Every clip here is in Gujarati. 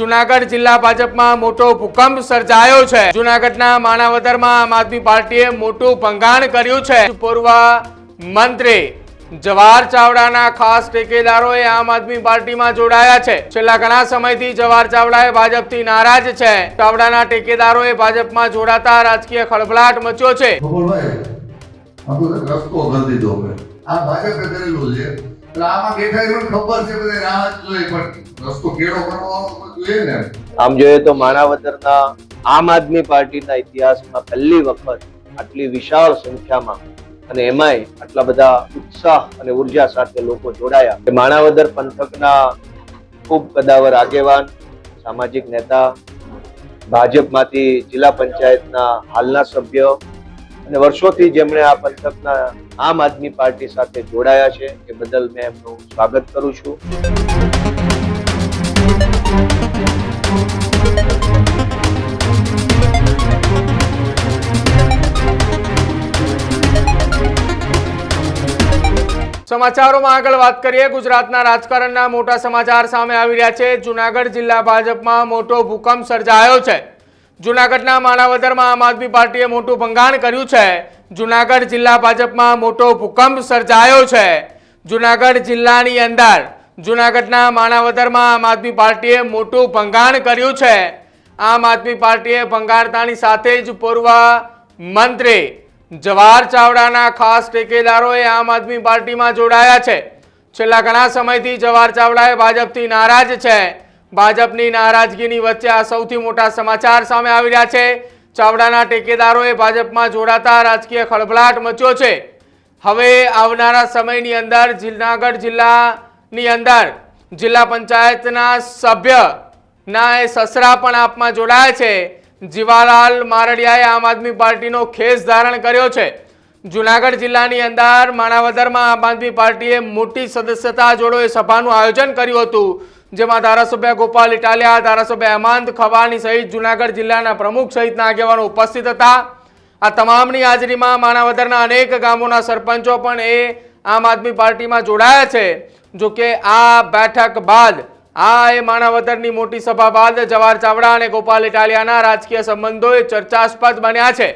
જુનાગઢ જિલ્લા ભાજપમાં મોટો ભૂકંપ સર્જાયો છે. જુનાગઢના માણાવદરમાં આમ આદમી પાર્ટીએ મોટું ભંગાણ કર્યું છે. પૂર્વ મંત્રી જવાહર ચાવડાના ખાસ ટેકેદારોએ આમ આદમી પાર્ટીમાં જોડાયા છે. છેલ્લા ઘણા સમયથી જવાહર ચાવડાએ ભાજપથી નારાજ છે. ચાવડાના ટેકેદારોએ ભાજપમાં જોડાતા રાજકીય ખળભળાટ મચ્યો છે. આ ભાજપે કરેલું છે. આમાં જોઈએ તો માણાવદરના આમ આદમી પાર્ટીના ઇતિહાસમાં પહેલી વખત આટલી વિશાળ સંખ્યામાં અને એમાંય આટલા બધા ઉત્સાહ અને ઊર્જા સાથે લોકો જોડાયા. માણાવદર પંથકના ખૂબ કદાવર આગેવાન, સામાજિક નેતા, ભાજપમાંથી જિલ્લા પંચાયતના હાલના સભ્ય અને વર્ષોથી જેમણે આ પંથકના આમ આદમી પાર્ટી સાથે જોડાયા છે એ બદલ મેં એમનું સ્વાગત કરું છું. સમાચારોમાં આગળ વાત કરીએ. ગુજરાતના રાજકારણના મોટા સમાચાર સામે આવી રહ્યા છે. જુનાગઢ જિલ્લા ભાજપમાં મોટો ભૂકંપ સર્જાયો છે. જુનાગઢના માણાવદરમાં આમ આદમી પાર્ટીએ મોટું ભંગાણ કર્યું છે. જુનાગઢ જિલ્લા ભાજપમાં મોટો ભૂકંપ સર્જાયો છે. જુનાગઢ જિલ્લાની અંદર, જુનાગઢના માણાવદરમાં આમ આદમી પાર્ટીએ મોટું ભંગાણ કર્યું છે. આમ આદમી પાર્ટીએ ભંગાણતાની સાથે જ પૂર્વ મંત્રી જવાહર ચાવડાના ખાસ ટેકેદારોએ આમ આદમી પાર્ટીમાં જોડાયા છે. છેલ્લા ઘણા સમયથી જવાહર ચાવડાએ ભાજપથી નારાજ છે. ભાજપની નારાજગીની વચ્ચે આ સૌથી મોટા સમાચાર સામે આવી રહ્યા છે. ચાવડાના ટેકેદારોએ ભાજપમાં જોડાતા રાજકીય ખળભળાટ મચ્યો છે. હવે આવનારા સમયની અંદર જૂનાગઢ જિલ્લાની અંદર જિલ્લા પંચાયતના સભ્યના એ સસરા પણ આપમાં જોડાયા છે. જીવાલાલ મારડિયાએ આમ આદમી પાર્ટીનો ખેસ ધારણ કર્યો છે. જુનાગઢ જિલ્લાની અંદર માણાવદરમાં આમ આદમી પાર્ટીએ મોટી સદસ્યતા જોડો એ સભાનું આયોજન કર્યું હતું. જેમાં ધારાસભ્ય ગોપાલ ઇટાલિયા, ધારાસભ્ય હેમંત ખવાની સહિત જુનાગઢ જિલ્લાના પ્રમુખ સહિતના આગેવાનો ઉપસ્થિત હતા. આ તમામની હાજરીમાં માણાવદરના અનેક ગામોના સરપંચો પણ એ આમ આદમી પાર્ટીમાં જોડાયા છે. જો કે આ બેઠક બાદ આ એ માણાવદરની મોટી સભા બાદ જવાહર ચાવડા અને ગોપાલ ઇટાલિયાના રાજકીય સંબંધો એ ચર્ચાસ્પદ બન્યા છે.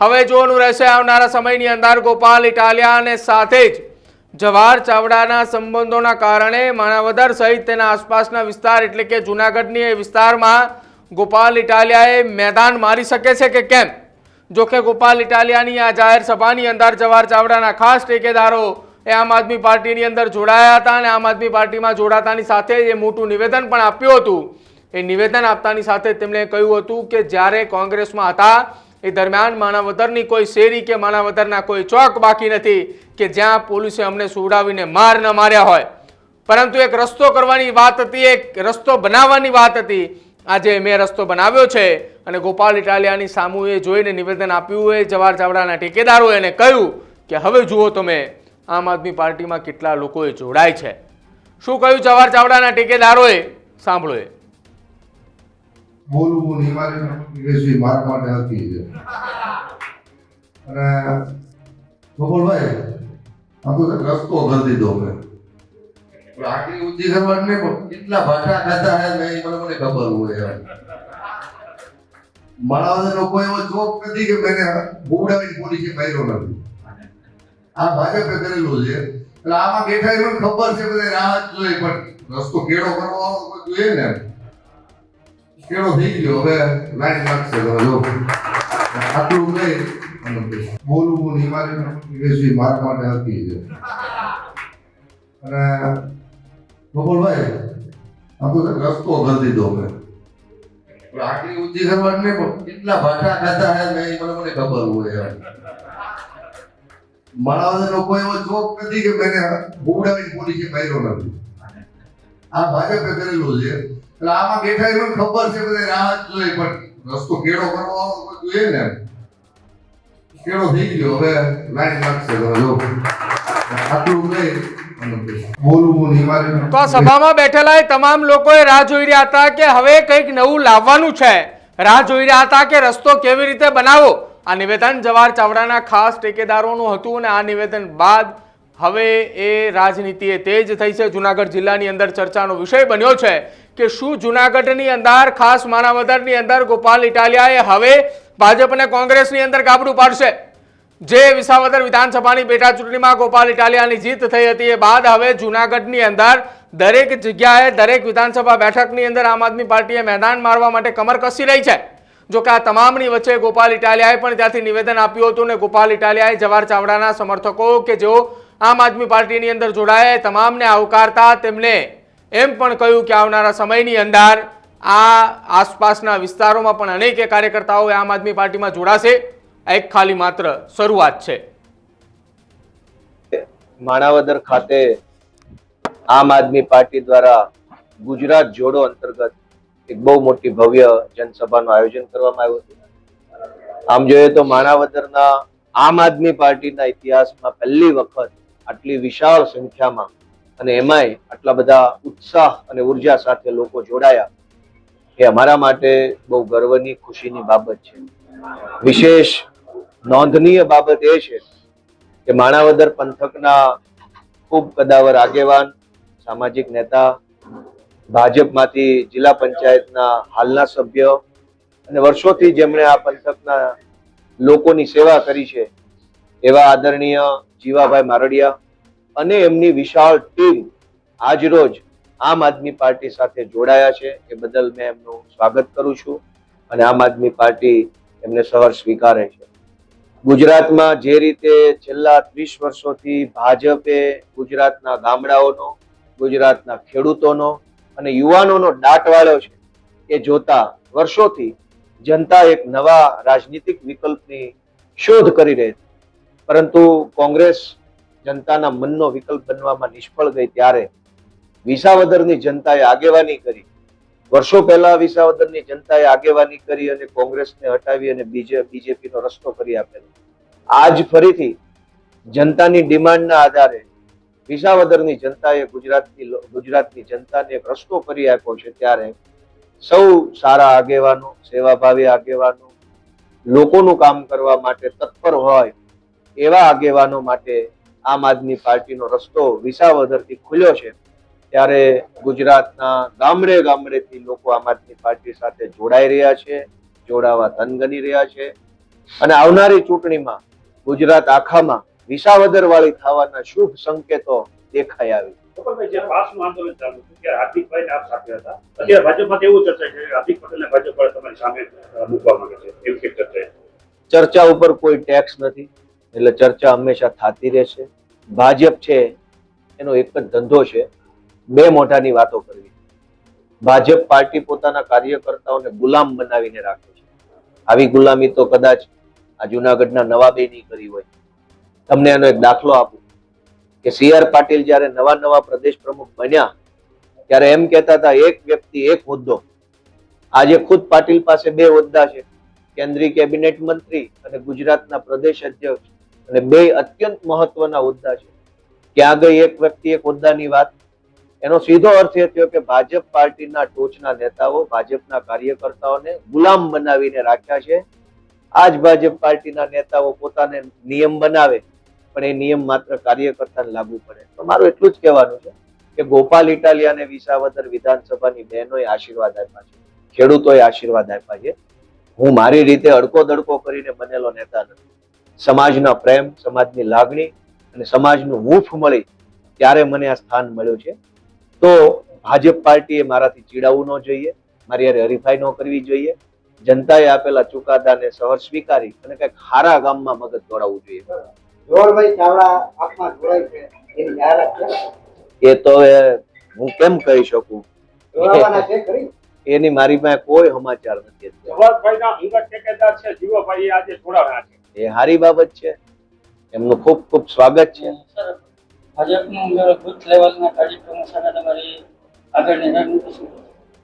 હવે જોવાનું રહેશે આવનારા સમયની અંદર ગોપાલ ઇટાલિયા અને સાથે જ જવાહર ચાવડાના સંબંધોના કારણે માણાવદર સહિત તેના આસપાસના વિસ્તાર એટલે કે જુનાગઢની એ વિસ્તારમાં ગોપાલ ઇટાલિયાએ મેદાન મારી શકે છે કે કેમ? જો કે ગોપાલ ઇટાલિયાની આ જાહેર સભાની અંદર જવાહર ચાવડાના ખાસ ટેકેદારો એ આમ આદમી પાર્ટીની અંદર જોડાયા હતા અને આમ આદમી પાર્ટીમાં જોડાતાની સાથે એ મોટું નિવેદન પણ આપ્યું હતું. એ નિવેદન આપતાની સાથે તેમણે કહ્યું હતું કે જ્યારે કોંગ્રેસમાં હતા એ દરમિયાન માણાવદરની કોઈ શેરી કે માણાવદરના કોઈ ચોક બાકી નથી કે જ્યાં પોલીસે અમને સુવડાવીને માર ન માર્યા હોય. પરંતુ એક રસ્તો કરવાની વાત હતી, એક રસ્તો બનાવવાની વાત હતી. આજે મેં રસ્તો બનાવ્યો છે અને ગોપાલ ઇટાલિયાની સામુએ જોઈને નિવેદન આપ્યું એ જવાહર ચાવડાના ટેકેદારોએ એને કહ્યું કે હવે જુઓ તમે, આમ આદમી પાર્ટીમાં કેટલા લોકોએ જોડાય છે. શું કહ્યું જવાહર ચાવડાના ટેકેદારોએ સાંભળો એ. બોલવું નહીં મારે માટે હતી છે અને ગોપાલભાઈ આપણો તો રસ્તો કરી દીધો મેં. આટલી ઊંચી ખબર નહીં, પણ કેટલા ભાટા ખાતા હે ને મને મને ખબર હોય મારા કોઈ એવો જોક નથી કે મેને બોલી પોલીસે પહેર્યો નથી. આ ભાજપે કરેલું છે. એટલે આમાં બેઠા ખબર છે બધા રાહત જોઈએ પણ રસ્તો કેળો કરવાનો જોઈએ ને કેળો થઈ ગયો હવે લાઈન લાગશે તમે જો આટલું નહીં બોલવું નહીં મારે વિવેશભાઈ મારા માટે હતી છે અને ગોપાલભાઈ આપણો તો રસ્તો કરી દીધો અમે પણ આટલી ઊંચી ખબર નહીં પણ કેટલા ભાટા ખાધા હે એ મને મને ખબર હોય એમ માણાવદરનો કોઈ એવો ચોક નથી કે મેને બોવડાવીને પોલીસે માર્યો નથી આ ભાજપે કરેલું છે એટલે આમાં બેઠા એ ખબર છે બધા રાહ જ જોઈએ પણ રસ્તો કેળો કરવાનો જોઈએ ને કેળો થઈ ગયો હવે લાઈન લાગશે જો. આટલું નહીં તો આ સભામાં બેઠેલા એ તમામ લોકોએ રાહ જોઈ રહ્યા હતા કે હવે કંઈક નવું લાવવાનું છે. રાહ જોઈ રહ્યા હતા કે રસ્તો કેવી રીતે બનાવો. આ નિવેદન જવાહર ચાવડાના ખાસ ટેકેદારોનું હતું અને આ નિવેદન બાદ હવે એ રાજનીતિ એ તેજ થઈ છે. જુનાગઢ જિલ્લાની અંદર ચર્ચાનો વિષય બન્યો છે કે શું જુનાગઢની અંદર, ખાસ માણાવદરની અંદર, ગોપાલ ઇટાલિયાએ હવે ભાજપ અને કોંગ્રેસની અંદર ગાબડું પાડશે. જે વિસાવદર વિધાનસભાની પેટા ચૂંટણીમાં ગોપાલ ઇટાલિયાની જીત થઈ હતી એ બાદ હવે જુનાગઢની અંદર દરેક જગ્યાએ, દરેક વિધાનસભા બેઠકની અંદર આમ આદમી પાર્ટીએ મેદાન મારવા માટે કમર કસી રહી છે. જો કે આ તમામની વચ્ચે ગોપાલ ઇટાલિયાએ પણ ત્યાંથી નિવેદન આપ્યું હતું ને ગોપાલ ઇટાલિયાએ જવાહર ચાવડાના સમર્થકો કે જેઓ આમ આદમી પાર્ટીની અંદર જોડાયા તમામને આવકારતા તેમણે એમ પણ કહ્યું કે આવનારા સમયની અંદર આ આસપાસના વિસ્તારોમાં પણ અનેક કાર્યકર્તાઓ આમ આદમી પાર્ટીમાં જોડાશે. એક ખાલી માત્ર શરૂઆત છે. માણાવદર ખાતે આમ આદમી પાર્ટી દ્વારા ગુજરાત જોડો અંતર્ગત એક બહુ મોટી ભવ્ય જનસભાનું આયોજન કરવામાં આવ્યું હતું. આમ જોઈએ તો માણાવદરના આમ આદમી પાર્ટીના ઇતિહાસમાં પહેલી વખત આટલી વિશાળ સંખ્યામાં અને એમાંય આટલા બધા ઉત્સાહ અને ઊર્જા સાથે લોકો જોડાયા એ અમારા માટે બહુ ગર્વની, ખુશીની બાબત છે. વિશેષ નોંધનીય બાબત એ છે કે માણાવદર પંથકના ખૂબ કદાવર આગેવાન, સામાજિક નેતા, ભાજપમાંથી જિલ્લા પંચાયતના હાલના સભ્ય અને વર્ષોથી જેમણે આ પંથકના લોકોની સેવા કરી છે એવા આદરણીય જીવાભાઈ મારડિયા અને એમની વિશાળ ટીમ આજરોજ આમ આદમી પાર્ટી સાથે જોડાયા છે. એ બદલ મેં એમનું સ્વાગત કરું છું અને આમ આદમી પાર્ટી એમને સહર સ્વીકારે છે. ગુજરાતમાં જે રીતે છેલ્લા ત્રીસ વર્ષોથી ભાજપે ગુજરાતના ગામડાઓનો, ગુજરાતના ખેડૂતોનો અને યુવાનોનો દાટ છે એ જોતા વર્ષોથી જનતા એક નવા રાજનીતિક વિકલ્પની શોધ કરી રહી હતી પરંતુ કોંગ્રેસ જનતાના મનનો વિકલ્પ બનવામાં નિષ્ફળ ગઈ ત્યારે વિસાવદરની જનતાએ આગેવાની કરી. વર્ષો પહેલા વિસાવદરની જનતાએ આગેવાની કરી અને કોંગ્રેસને હટાવી અને બીજે, બીજેપીનો રસ્તો કરી આપેલો. આજ ફરીથી જનતાની ડિમાન્ડના આધારે વિસાવદરની જનતાએ ગુજરાતની ગુજરાતની જનતાને એક રસ્તો કરી આપ્યો છે ત્યારે સૌ સારા આગેવાનો, સેવાભાવી આગેવાનો, લોકોનું કામ કરવા માટે તત્પર હોય એવા આગેવાનો માટે આમ આદમી પાર્ટીનો રસ્તો વિસાવદરથી ખુલ્યો છે. ત્યારે ગુજરાતના ગામડે ગામડેથી લોકો આમ આદમી પાર્ટી સાથે જોડાઈ રહ્યા છે જોડાવા તન રહ્યા છે. અને આવનારી ચૂંટણીમાં ગુજરાત આખામાં વિસાવદર વાળી થવાના શુભ સંકેતો દેખાઈ આવી. ચર્ચા ઉપર કોઈ ટેક્સ નથી. એટલે ચર્ચા હંમેશા થતી રહેશે. ભાજપ છે, એનો એક જ ધંધો છે, બે મોઢાની વાતો કરવી. ભાજપ પાર્ટી પોતાના કાર્યકર્તાઓને ગુલામ બનાવીને રાખે છે. આવી ગુલામી તો કદાચ આ જુનાગઢના નવાબે નહીં કરી હોય. તમને એનો એક દાખલો આપું. કે સી આર પાટીલ જ્યારે નવા નવા પ્રદેશ પ્રમુખ બન્યા, ત્યારે એમ કહેતા હતા, એક વ્યક્તિ, એક હોદ્દો. આજે ખુદ પાટીલ પાસે બે હોદ્દા છે. કેન્દ્રીય કેબિનેટ મંત્રી અને ગુજરાતના પ્રદેશ અધ્યક્ષ અને બે અત્યંત મહત્વના હોદ્દા છે. ક્યાં આગળ એક વ્યક્તિ એક હોદ્દાની વાત? એનો સીધો અર્થ એ થયો કે ભાજપ પાર્ટીના ટોચના નેતાઓ, ભાજપના કાર્યકર્તાઓને ગુલામ બનાવીને રાખ્યા છે. આ જ ભાજપ પાર્ટીના નેતાઓ પોતાને નિયમ બનાવે, પણ એ નિયમ માત્ર કાર્યકર્તાને લાગુ પડે. તો મારું એટલું જ કહેવાનું છે કે ગોપાલ ઇટાલિયાને વિસાવદર વિધાનસભાની બહેનોએ આશીર્વાદ આપ્યા છે. ખેડૂતોએ આશીર્વાદ આપ્યા છે. હું મારી રીતે અડકો દડકો કરીને બનેલો નેતા નથી. સમાજના પ્રેમ સમાજની લાગણી અને સમાજનું હૂંફ મળી ત્યારે મને આ સ્થાન મળ્યું છે. તો ભાજપ પાર્ટીએ મારાથી ચીડાવવું ન જોઈએ મારી હારે હરીફાઈ ન કરવી જોઈએ. જનતાએ આપેલા ચુકાદાને સહર સ્વીકારી અને કંઈક હારા ગામમાં મગજ દોડાવવું જોઈએ. એ તો હું કેમ કહી શકું? એની મારી પાસે કોઈ સમાચાર નથી જીવાભાઈ આજે છે. એ હારી બાબત છે. એમનું ખૂબ ખૂબ સ્વાગત છે?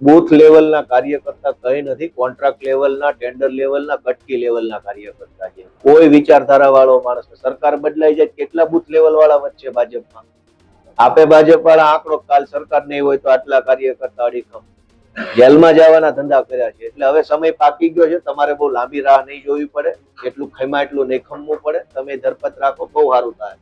બૂથ લેવલના કાર્યકર્તા કઈ નથી કોન્ટ્રાક્ટ લેવલના ટેન્ડર લેવલના કટકી લેવલના કાર્યકર્તા છે. કોઈ વિચારધારા વાળો માણસ સરકાર બદલાઈ જાય કેટલા બૂથ લેવલ વાળા વચ્ચે ભાજપમાં? આપે ભાજપ વાળા આંકડો કાલ સરકાર નહીં હોય તો આટલા કાર્યકર્તા અડીખમ. જેલમાં જવાના ધંધા કર્યા છે. એટલે હવે સમય પાકી ગયો છે. તમારે બહુ લાંબી રાહ નહીં જોવી પડે. એટલું ખેમા એટલું નહીં ખમવું પડે. તમે ધરપત રાખો, બહુ સારું થાય.